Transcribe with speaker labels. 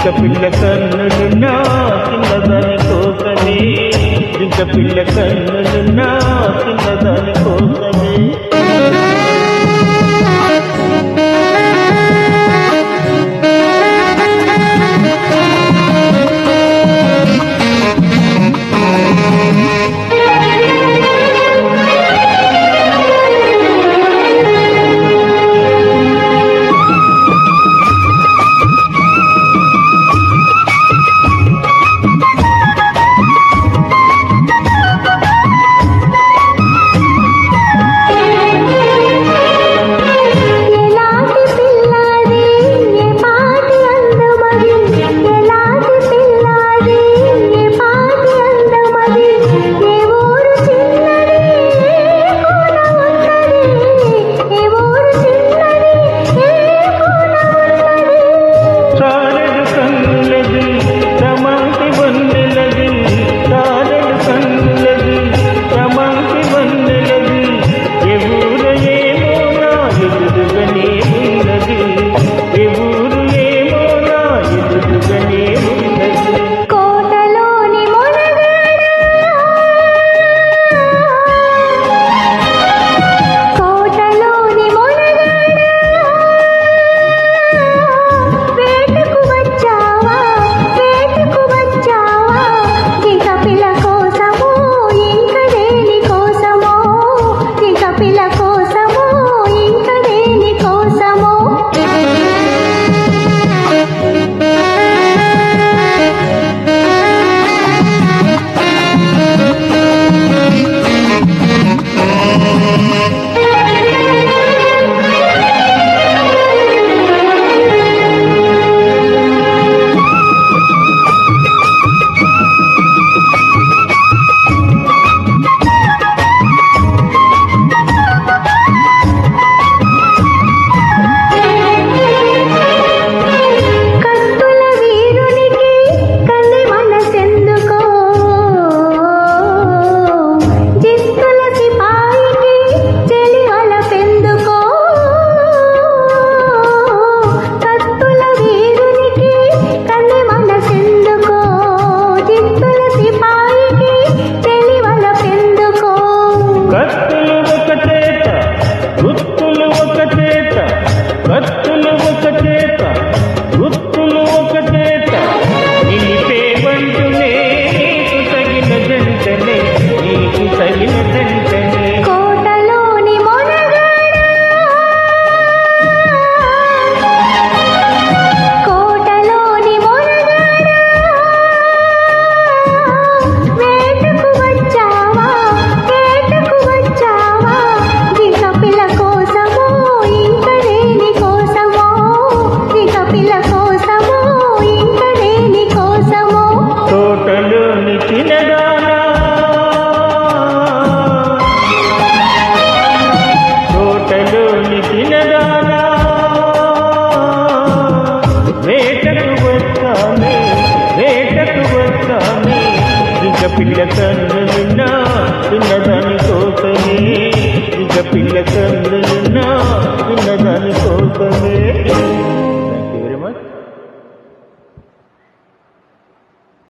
Speaker 1: జింక పిల్ల కన్నులు నా
Speaker 2: కింద. కోకనే జింక పిల్ల కన్నులు ఇక పిల్ల
Speaker 1: కన్నున్నా చిన్నదాని కోసమే. ఇక పిల్ల కన్నున్నా చిన్నదాని కోసమే.